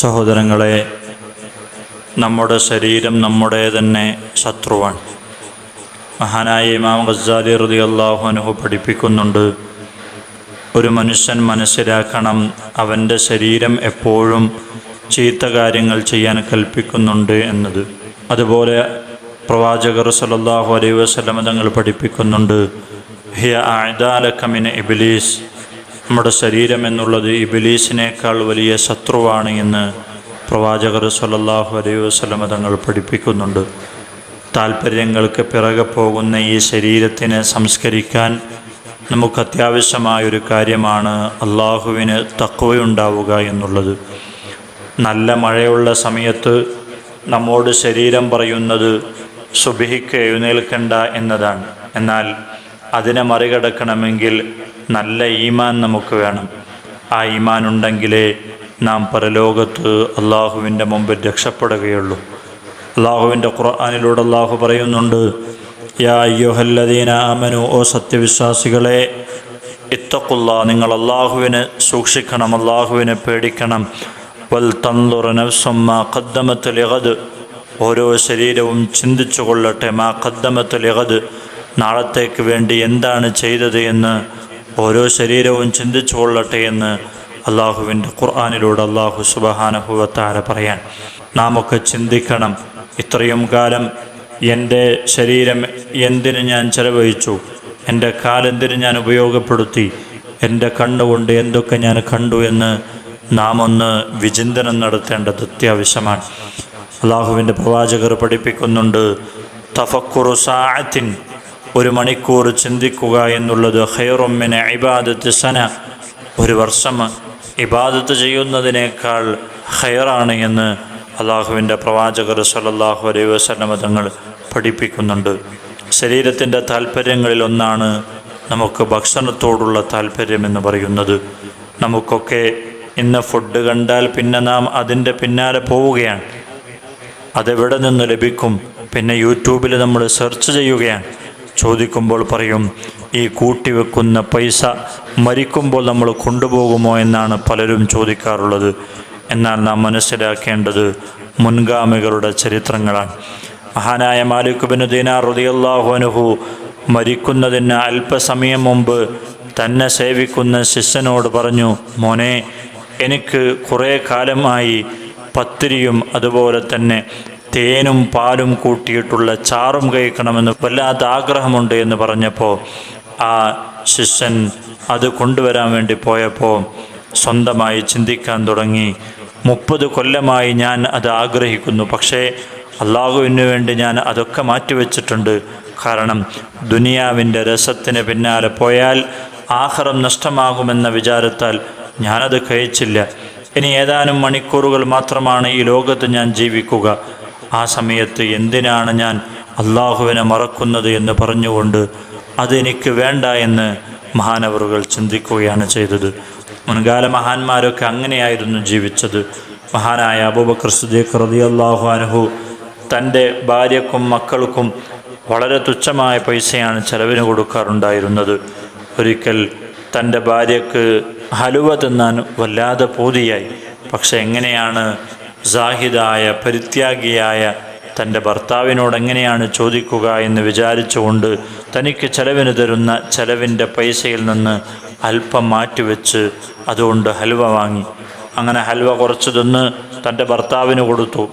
സഹോദരങ്ങളെ നമ്മുടെ ശരീരം നമ്മുടെ തന്നെ ശത്രുവാണ്. മഹാനായ ഇമാം ഗസാലി റതി അള്ളാഹു അനുഹു പഠിപ്പിക്കുന്നുണ്ട് ഒരു മനുഷ്യൻ മനസ്സിലാക്കണം അവന്റെ ശരീരം എപ്പോഴും ചീത്ത കാര്യങ്ങൾ ചെയ്യാൻ കൽപ്പിക്കുന്നുണ്ട് എന്നത്. അതുപോലെ പ്രവാചകർ സലല്ലാഹു അലൈവ് വസ്ലമതങ്ങൾ പഠിപ്പിക്കുന്നുണ്ട് ഹിയ ആയതാലക്കമിന് ഇബിലീസ് നമ്മുടെ ശരീരം എന്നുള്ളത് ഇബിലീസിനേക്കാൾ വലിയ ശത്രുവാണ് എന്ന് പ്രവാചകർ സല്ലല്ലാഹു അലൈഹി വസ്ലമ തങ്ങൾ പഠിപ്പിക്കുന്നുണ്ട്. താല്പര്യങ്ങൾക്ക് പിറകെ പോകുന്ന ഈ ശരീരത്തിനെ സംസ്കരിക്കാൻ നമുക്ക് അത്യാവശ്യമായൊരു കാര്യമാണ് അള്ളാഹുവിന് തക്കവയുണ്ടാവുക എന്നുള്ളത്. നല്ല മഴയുള്ള സമയത്ത് നമ്മോട് ശരീരം പറയുന്നത് സുബിഹിക്ക് എഴുന്നേൽക്കണ്ട എന്നതാണ്. എന്നാൽ അതിനെ മറികടക്കണമെങ്കിൽ നല്ല ഈമാൻ നമുക്ക് വേണം. ആ ഈമാൻ ഉണ്ടെങ്കിലേ നാം പരലോകത്ത് അള്ളാഹുവിന്റെ മുമ്പിൽ രക്ഷപ്പെടുകയുള്ളൂ. അള്ളാഹുവിന്റെ ഖുർആാനിലൂടെ അള്ളാഹു പറയുന്നുണ്ട് യാ യുഹല്ലദീന ആമനു ഓ സത്യവിശ്വാസികളെ ഇത്തക്കുള്ള നിങ്ങൾ അള്ളാഹുവിനെ സൂക്ഷിക്കണം അള്ളാഹുവിനെ പേടിക്കണം. വൽ തന്തുറ നഫ്സമ്മ ഖദ്ദമത്ത് ലിഗദ് ഓരോ ശരീരവും ചിന്തിച്ചു കൊള്ളട്ടെ മാ കദ്ദമത്ത് ലഹദ് നാളത്തേക്ക് വേണ്ടി എന്താണ് ചെയ്തത് എന്ന് ഓരോ ശരീരവും ചിന്തിച്ചു കൊള്ളട്ടെ എന്ന് അള്ളാഹുവിന്റെ ഖുർആാനിലൂടെ അള്ളാഹു സുബഹാനഹുവത്താര പറയാൻ. നാം ഒക്കെ ചിന്തിക്കണം. ഇത്രയും കാലം എന്റെ ശരീരം എന്തിന് ഞാൻ ചെലവഴിച്ചു? എന്റെ കാലെന്തിന് ഞാൻ ഉപയോഗപ്പെടുത്തി? എന്റെ കണ്ണുകൊണ്ട് എന്തൊക്കെ ഞാൻ കണ്ടു എന്ന് നാം ഒന്ന് വിചിന്തനം നടത്തേണ്ടത് അത്യാവശ്യമാണ്. അള്ളാഹുവിന്റെ പ്രവാചകർ പഠിപ്പിക്കുന്നുണ്ട് തഫക്കുറു സാഅത്തിൻ ഒരു മണിക്കൂർ ചിന്തിക്കുക എന്നുള്ളത് ഹൈറുമ്മിനെ ഇബാദത്ത് സന. ഒരു വർഷം ഇബാദത്ത് ചെയ്യുന്നതിനേക്കാൾ ഹൈറാണ് എന്ന് അള്ളാഹുവിന്റെ പ്രവാചകർ സല്ലല്ലാഹു അലൈ വസ്ലമ തങ്ങൾ പഠിപ്പിക്കുന്നുണ്ട്. ശരീരത്തിന്റെ താല്പര്യങ്ങളിൽ ഒന്നാണ് നമുക്ക് ഭക്ഷണത്തോടുള്ള താല്പര്യമെന്ന് പറയുന്നത്. നമുക്കൊക്കെ ഇന്ന് ഫുഡ് കണ്ടാൽ പിന്നെ നാം അതിന്റെ പിന്നാലെ പോവുകയാണ്. അതെവിടെ നിന്ന് ലഭിക്കും? പിന്നെ യൂട്യൂബിൽ നമ്മൾ സെർച്ച് ചെയ്യുകയാണ്. ചോദിക്കുമ്പോൾ പറയും ഈ കൂട്ടിവെക്കുന്ന പൈസ മരിക്കുമ്പോൾ നമ്മൾ കൊണ്ടുപോകുമോ എന്നാണ് പലരും ചോദിക്കാറുള്ളത്. എന്നാൽ നാം മനസ്സിലാക്കേണ്ടത് മുൻഗാമികളുടെ ചരിത്രങ്ങളാണ്. മഹാനായ മാലിക് ബിൻ ദീനാർ റളിയല്ലാഹു അൻഹു മരിക്കുന്നതിന് അല്പസമയം മുമ്പ് തന്നെ സേവിക്കുന്ന ശിഷ്യനോട് പറഞ്ഞു മോനെ എനിക്ക് കുറേ കാലമായി പത്തിരിയും അതുപോലെ തന്നെ തേനും പാലും കൂട്ടിയിട്ടുള്ള ചാറും കഴിക്കണമെന്ന് വല്ലാത്ത ആഗ്രഹമുണ്ട് എന്ന് പറഞ്ഞപ്പോൾ ആ ശിഷ്യൻ അത് കൊണ്ടുവരാൻ വേണ്ടി പോയപ്പോൾ സ്വന്തമായി ചിന്തിക്കാൻ തുടങ്ങി. മുപ്പത് കൊല്ലമായി ഞാൻ അത് ആഗ്രഹിക്കുന്നു. പക്ഷേ അള്ളാഹുവിന് വേണ്ടി ഞാൻ അതൊക്കെ മാറ്റിവെച്ചിട്ടുണ്ട്. കാരണം ദുനിയാവിന്റെ രസത്തിന് പിന്നാലെ പോയാൽ ആഹാരം നഷ്ടമാകുമെന്ന വിചാരത്താൽ ഞാനത് കഴിച്ചില്ല. ഇനി ഏതാനും മണിക്കൂറുകൾ മാത്രമാണ് ഈ ലോകത്ത് ഞാൻ ജീവിക്കുക. ആ സമയത്ത് എന്തിനാണ് ഞാൻ അള്ളാഹുവിനെ മറക്കുന്നത് എന്ന് പറഞ്ഞുകൊണ്ട് അതെനിക്ക് വേണ്ട എന്ന് മഹാനവറുകൾ ചിന്തിക്കുകയാണ് ചെയ്തത്. മുൻകാല മഹാന്മാരൊക്കെ അങ്ങനെയായിരുന്നു ജീവിച്ചത്. മഹാനായ അബൂബക്കർ സുദീഖ് അള്ളാഹു അനുഹു തന്റെ ഭാര്യക്കും മക്കൾക്കും വളരെ തുച്ഛമായ പൈസയാണ് ചെലവിന് കൊടുക്കാറുണ്ടായിരുന്നത്. ഒരിക്കൽ തന്റെ ഭാര്യക്ക് ഹലുവ തിന്നാൻ വല്ലാതെ പൂതിയായി. പക്ഷെ എങ്ങനെയാണ് സാഹിദായ പരിത്യാഗിയായ തന്റെ ഭർത്താവിനോട് എങ്ങനെയാണ് ചോദിക്കുക എന്ന് വിചാരിച്ചുകൊണ്ട് തനിക്ക് ചെലവിന് തരുന്ന ചെലവിന്റെ പൈസയിൽ നിന്ന് അല്പം മാറ്റിവെച്ച് അതുകൊണ്ട് ഹൽവ വാങ്ങി. അങ്ങനെ ഹൽവ കുറച്ച് തിന്ന് തന്റെ ഭർത്താവിന് കൊടുത്തു.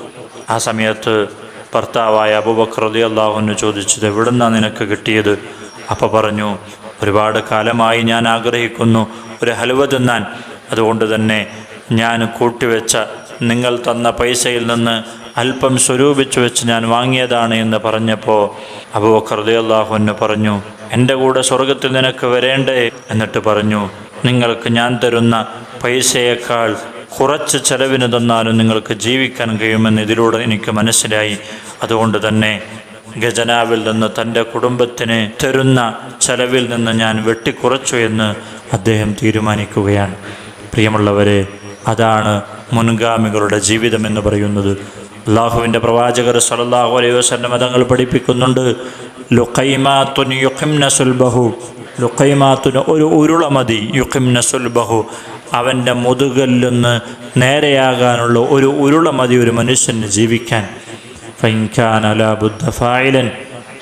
ആ സമയത്ത് ഭർത്താവായ അബൂബക്കർ റതി അള്ളാഹുവിന് ചോദിച്ചത് എവിടെ നിന്നാണ് നിനക്ക് കിട്ടിയത്? അപ്പോൾ പറഞ്ഞു ഒരുപാട് കാലമായി ഞാൻ ആഗ്രഹിക്കുന്നു ഒരു ഹൽവ തിന്നാൻ. അതുകൊണ്ട് തന്നെ ഞാൻ കൂട്ടിവെച്ച നിങ്ങൾ തന്ന പൈസയിൽ നിന്ന് അല്പം സ്വരൂപിച്ചു വെച്ച് ഞാൻ വാങ്ങിയതാണ് എന്ന് പറഞ്ഞപ്പോൾ അബൂബക്കർ അള്ളാഹുവിന് പറഞ്ഞു എന്റെ കൂടെ സ്വർഗത്തിൽ നിനക്ക് വരേണ്ടേ? എന്നിട്ട് പറഞ്ഞു നിങ്ങൾക്ക് ഞാൻ തരുന്ന പൈസയേക്കാൾ കുറച്ച് ചെലവിന് തന്നാലും നിങ്ങൾക്ക് ജീവിക്കാൻ കഴിയുമെന്ന് ഇതിലൂടെ എനിക്ക് മനസ്സിലായി. അതുകൊണ്ട് തന്നെ ഗജനാവിൽ നിന്ന് തന്റെ കുടുംബത്തിന് തരുന്ന ചെലവിൽ നിന്ന് ഞാൻ വെട്ടിക്കുറച്ചു എന്ന് അദ്ദേഹം തീരുമാനിക്കുകയാണ്. പ്രിയമുള്ളവരെ അതാണ് മുൻഗാമികളുടെ ജീവിതം എന്ന് പറയുന്നത്. അള്ളാഹുവിന്റെ പ്രവാചകർ സലല്ലാഹു അലൈഹി വസ്ലം മതങ്ങൾ പഠിപ്പിക്കുന്നുണ്ട് ഒരു ഉരുള മതി യുഖിംന സുൽബഹു. അവന്റെ മുതുകല്ലൊന്ന് നേരെയാകാനുള്ള ഒരു ഉരുള മതി ഒരു മനുഷ്യന് ജീവിക്കാൻ. ഫൈൻഖാൻ അല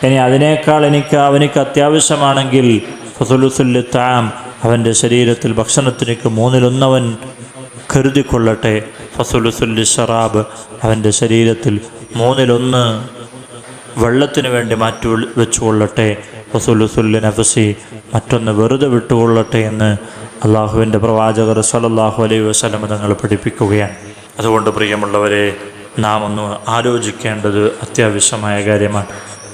ഇനി അതിനേക്കാൾ എനിക്ക് അവനിക്ക് അത്യാവശ്യമാണെങ്കിൽ ഫസുലുസുല്ലി താം അവന്റെ ശരീരത്തിൽ ഭക്ഷണത്തിനേക്ക് മൂന്നിലൊന്നവൻ കരുതിക്കൊള്ളട്ടെ. ഫസുലുസുല്ലി ഷറാബ് അവന്റെ ശരീരത്തിൽ മൂന്നിലൊന്ന് വെള്ളത്തിന് വേണ്ടി മാറ്റി വെച്ചുകൊള്ളട്ടെ. ഫസുലുസുല്ലി നഫസി മറ്റൊന്ന് വെറുതെ വിട്ടുകൊള്ളട്ടെ എന്ന് അള്ളാഹുവിന്റെ പ്രവാചകർ സലല്ലാഹു അലൈ വസ്ലം തങ്ങൾ പഠിപ്പിക്കുകയാണ്. അതുകൊണ്ട് പ്രിയമുള്ളവരെ നാം ഒന്ന് ആലോചിക്കേണ്ടത് അത്യാവശ്യമായ കാര്യമാണ്.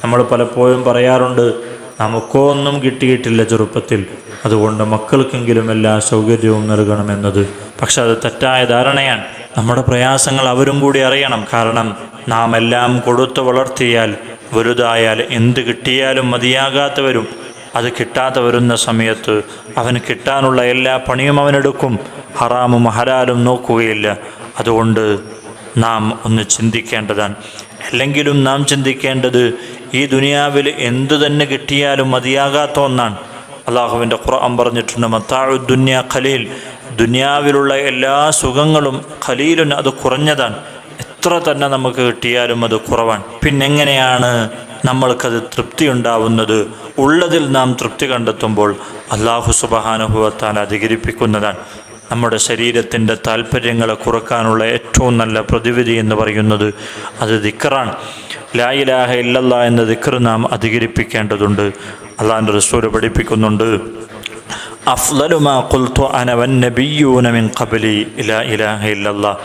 നമ്മൾ പലപ്പോഴും പറയാറുണ്ട് നമുക്കോ ഒന്നും കിട്ടിയിട്ടില്ല ചെറുപ്പത്തിൽ. അതുകൊണ്ട് മക്കൾക്കെങ്കിലും എല്ലാ സൗകര്യവും നൽകണമെന്നത് പക്ഷെ അത് തെറ്റായ ധാരണയാണ്. നമ്മുടെ പ്രയാസങ്ങൾ അവരും കൂടി അറിയണം. കാരണം നാം എല്ലാം കൊടുത്തു വളർത്തിയാൽ വലുതായാൽ എന്ത് കിട്ടിയാലും മതിയാകാത്തവരും അത് കിട്ടാതെ വരുന്ന സമയത്ത് അവന് കിട്ടാനുള്ള എല്ലാ പണിയും അവനെടുക്കും. ഹറാമും ഹലാലും നോക്കുകയില്ല. അതുകൊണ്ട് നാം ഒന്ന് ചിന്തിക്കേണ്ടതാണ്. അല്ലെങ്കിലും നാം ചിന്തിക്കേണ്ടത് ഈ ദുനിയാവിൽ എന്തു തന്നെ കിട്ടിയാലും മതിയാകാത്ത ഒന്നാണ്. അള്ളാഹുവിന്റെ ഖുർആൻ പറഞ്ഞിട്ടുണ്ട് മത്താഴു ദുന്യ ഖലീൽ. ദുനിയാവിലുള്ള എല്ലാ സുഖങ്ങളും ഖലീലുൻ അത് കുറഞ്ഞതാണ്. എത്ര തന്നെ നമുക്ക് കിട്ടിയാലും അത് കുറവാണ്. പിന്നെങ്ങനെയാണ് നമ്മൾക്കത് തൃപ്തി ഉണ്ടാവുന്നത് ഉള്ളതിൽ നാം തൃപ്തി കണ്ടെത്തുമ്പോൾ അള്ളാഹു സുബഹാനുഭവത്താൽ അധികരിപ്പിക്കുന്നതാണ്. നമ്മുടെ ശരീരത്തിന്റെ താല്പര്യങ്ങളെ കുറക്കാനുള്ള ഏറ്റവും നല്ല പ്രതിവിധി എന്ന് പറയുന്നത് അത് ദിക്കറാണ് ലായിലാഹ ഇല്ലല്ല എന്ന ദിക്കർ നാം അധികരിപ്പിക്കേണ്ടതുണ്ട്. അള്ളാഹിന്റെ റസൂര് പഠിപ്പിക്കുന്നുണ്ട്. അനവൻ നബിയൂന മിൻ ഖബ്ലി. ഇലാ ഇല്ലല്ലാഹ്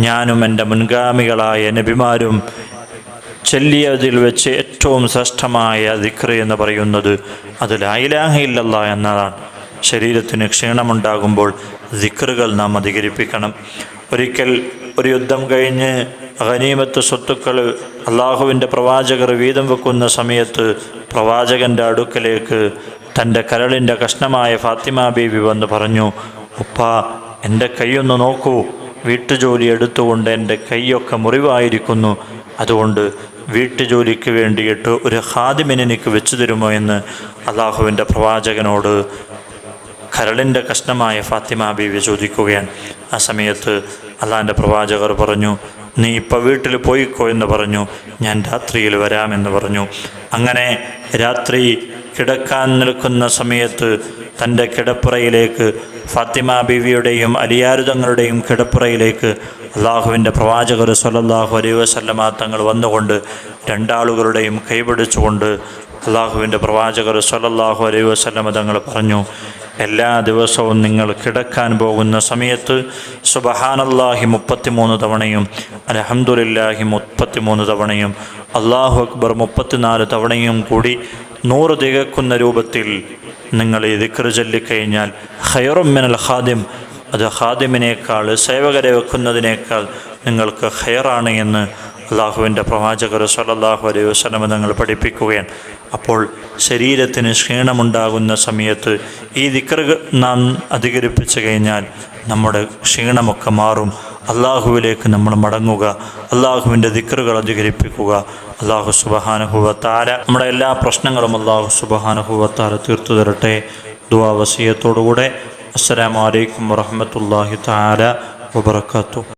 ഞാനും എന്റെ മുൻഗാമികളായ നബിമാരും ചൊല്ലിയതിൽ വെച്ച് ഏറ്റവും ശ്രേഷ്ഠമായ ദിക്ർ എന്ന് പറയുന്നത് അത് ലായിലാഹയില്ലല്ല എന്നതാണ്. ശരീരത്തിന് ക്ഷീണമുണ്ടാകുമ്പോൾ ദിക്റുകൾ നാം അധികരിപ്പിക്കണം. ഒരിക്കൽ ഒരു യുദ്ധം കഴിഞ്ഞ് ഖനീമത്ത് സ്വത്തുക്കൾ അള്ളാഹുവിന്റെ പ്രവാചകർ വീതം വെക്കുന്ന സമയത്ത് പ്രവാചകന്റെ അടുക്കലേക്ക് തന്റെ കരളിന്റെ കഷ്ണമായ ഫാത്തിമ ബീവി വന്ന് പറഞ്ഞു ഉപ്പ എന്റെ കൈയൊന്ന് നോക്കൂ. വീട്ടുജോലി എടുത്തുകൊണ്ട് എന്റെ കൈയൊക്കെ മുറിവായിരിക്കുന്നു. അതുകൊണ്ട് വീട്ടുജോലിക്ക് വേണ്ടിയിട്ട് ഒരു ഹാദിമിനെ എനിക്ക് വെച്ചു തരുമോ എന്ന് അള്ളാഹുവിന്റെ പ്രവാചകനോട് കരളിന്റെ കഷ്ണമായ ഫാത്തിമ ബീവി ചോദിക്കുകയാണ്. ആ സമയത്ത് അള്ളാഹിന്റെ പ്രവാചകർ പറഞ്ഞു നീ ഇപ്പോൾ വീട്ടിൽ പോയിക്കോ എന്ന് പറഞ്ഞു. ഞാൻ രാത്രിയിൽ വരാമെന്ന് പറഞ്ഞു. അങ്ങനെ രാത്രി കിടക്കാൻ നിൽക്കുന്ന സമയത്ത് തന്റെ കിടപ്പുറയിലേക്ക് ഫാത്തിമ ബീവിയുടെയും അലിയാരുതങ്ങളുടെയും കിടപ്പുറയിലേക്ക് അള്ളാഹുവിന്റെ പ്രവാചകർ സല്ലല്ലാഹു അലൈ വസല്ലമ തങ്ങൾ വന്നുകൊണ്ട് രണ്ടാളുകളുടെയും കൈപിടിച്ചുകൊണ്ട് അള്ളാഹുവിന്റെ പ്രവാചകർ സല്ലല്ലാഹു അലൈ വസല്ലമ തങ്ങൾ പറഞ്ഞു എല്ലാ ദിവസവും നിങ്ങൾ കിടക്കാൻ പോകുന്ന സമയത്ത് സുബഹാനല്ലാഹി മുപ്പത്തിമൂന്ന് തവണയും അലഹമുല്ലാഹി മുപ്പത്തിമൂന്ന് തവണയും അള്ളാഹു അക്ബർ മുപ്പത്തിനാല് തവണയും കൂടി നൂറ് തികക്കുന്ന രൂപത്തിൽ നിങ്ങൾ ഈ ദിക്കറ് ചൊല്ലിക്കഴിഞ്ഞാൽ ഹയറും മിനൽ ഖാദിം. അത് ഹാദിമിനേക്കാൾ സേവകരെ വെക്കുന്നതിനേക്കാൾ നിങ്ങൾക്ക് ഹയറാണ് എന്ന് അള്ളാഹുവിന്റെ പ്രവാചകർ സലല്ലാഹു അലൈഹി വസ്ലമ നിങ്ങൾ പഠിപ്പിക്കുകയാണ്. അപ്പോൾ ശരീരത്തിന് ക്ഷീണമുണ്ടാകുന്ന സമയത്ത് ഈ ദിക്കറ് നാം അധികരിപ്പിച്ചു കഴിഞ്ഞാൽ നമ്മുടെ ക്ഷീണമൊക്കെ മാറും. അള്ളാഹുവിലേക്ക് നമ്മൾ മടങ്ങുക അള്ളാഹുവിന്റെ ദിക്കറുകൾ അധികരിപ്പിക്കുക. അള്ളാഹു സുബഹാനുഭവത്താര നമ്മുടെ എല്ലാ പ്രശ്നങ്ങളും അള്ളാഹു സുബഹാനുഭവത്താര തീർത്തു തരട്ടെ. ദുവാവസീയത്തോടുകൂടെ അസ്സലാമലൈക്കും വറഹമത്തല്ലാഹി താര വബർക്കാത്തു